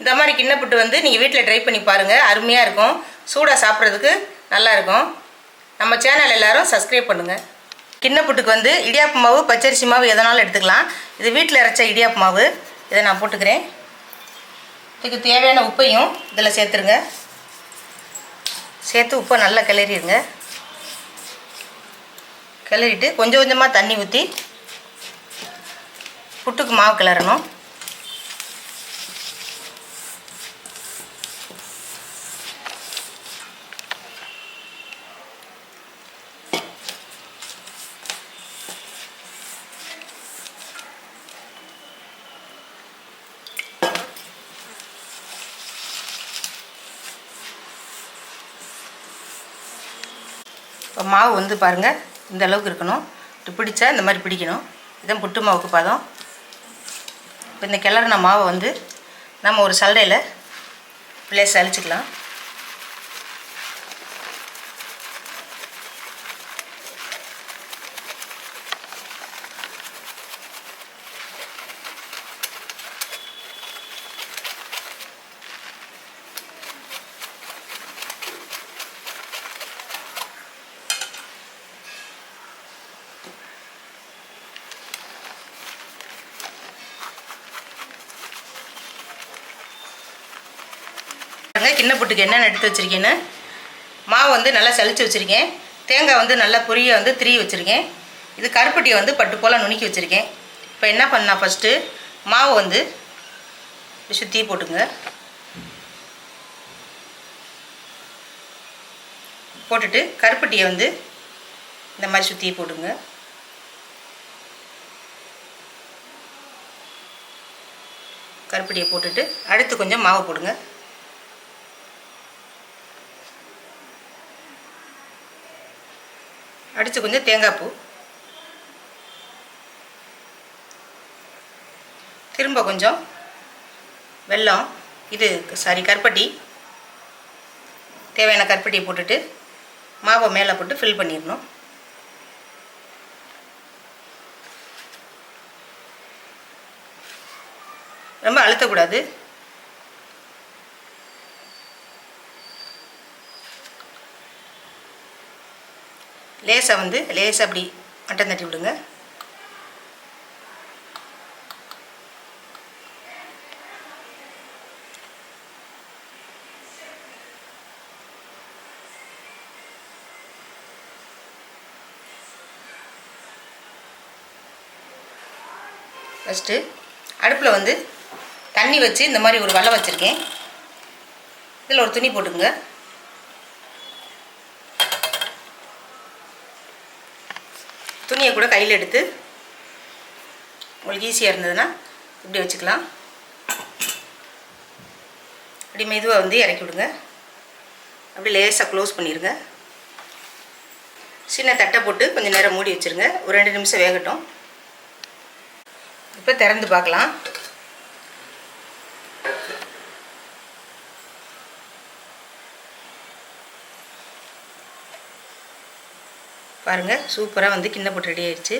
இந்த மாதிரி கிண்ண புட்டு வந்து நீங்கள் வீட்டில் ட்ரை பண்ணி பாருங்கள் அருமையாக இருக்கும். சூடாக சாப்பிட்றதுக்கு நல்லா இருக்கும். நம்ம சேனல் எல்லோரும் சப்ஸ்கிரைப் பண்ணுங்கள் கிண்ண புட்டுக்கு வந்து இடியாப்பு மாவு பச்சரிசி மாவு எதனாலும் எடுத்துக்கலாம். இது வீட்டில் இறைச்ச இடியாப்பு மாவு. இதை நான் போட்டுக்கிறேன். இதுக்கு தேவையான உப்பையும் இதில் சேர்த்துருங்க. சேர்த்து உப்பை நல்லா கிளறிடுங்க. கிளறிட்டு கொஞ்சம் கொஞ்சமாக தண்ணி ஊற்றி புட்டுக்கு மாவு கிளறணும். இப்போ மாவு வந்து பாருங்கள் இந்த அளவுக்கு இருக்கணும். இப்படி பிடிச்சா இந்த மாதிரி பிடிக்கணும். இதான் புட்டு மாவுக்கு பதம். இப்போ இந்த கிளறின மாவை வந்து நம்ம ஒரு சல்லடையில் பிள்ளைய அழிச்சிக்கலாம். பாருங்க கிண்ண புட்டுக்கு என்னென்ன எடுத்து வச்சுருக்கேன்னு? மாவு வந்து நல்லா சலிச்சு வச்சுருக்கேன். தேங்காய் வந்து நல்லா பொரிய வந்து திரி வச்சுருக்கேன். இது கருப்பட்டியை வந்து பட்டு போல் நுணுக்கி வச்சுருக்கேன். இப்போ என்ன பண்ணா ஃபஸ்ட்டு மாவு வந்து சுற்றி போட்டுங்க. போட்டுட்டு கருப்பட்டியை வந்து இந்த மாதிரி சுற்றி போட்டுங்க கருப்பட்டியை போட்டுட்டு அடுத்து கொஞ்சம் மாவு போடுங்க. அடித்து கொஞ்சம் தேங்காய் பூ. திரும்ப கொஞ்சம் வெல்லம் இது சாரி கருப்பட்டி. தேவையான கருப்பட்டியை போட்டுட்டு மாவை மேலே போட்டு ஃபில் பண்ணிடணும். ரொம்ப அழுத்தக்கூடாது. லேசாக வந்து லேசாக அப்படி மட்டன் தட்டி விடுங்க. ஃபஸ்ட்டு அடுப்பில் வந்து தண்ணி வச்சு இந்த மாதிரி ஒரு வலை வச்சுருக்கேன். இதில் ஒரு துணி போட்டுக்குங்க. துணியை கூட கையில் எடுத்து உங்களுக்கு ஈஸியாக இருந்ததுன்னா இப்படி வச்சுக்கலாம். அப்படி மெதுவாக வந்து இறக்கி விடுங்க. அப்படி லேசாக க்ளோஸ் பண்ணிடுங்க சின்ன தட்டை போட்டு கொஞ்சம் நேரம் மூடி வச்சுருங்க. ஒரு ரெண்டு நிமிஷம் வேகட்டும். இப்போ திறந்து பார்க்கலாம். பாருங்கள் சூப்பராக வந்து கிண்ண போட்டு ரெடி ஆயிடுச்சு.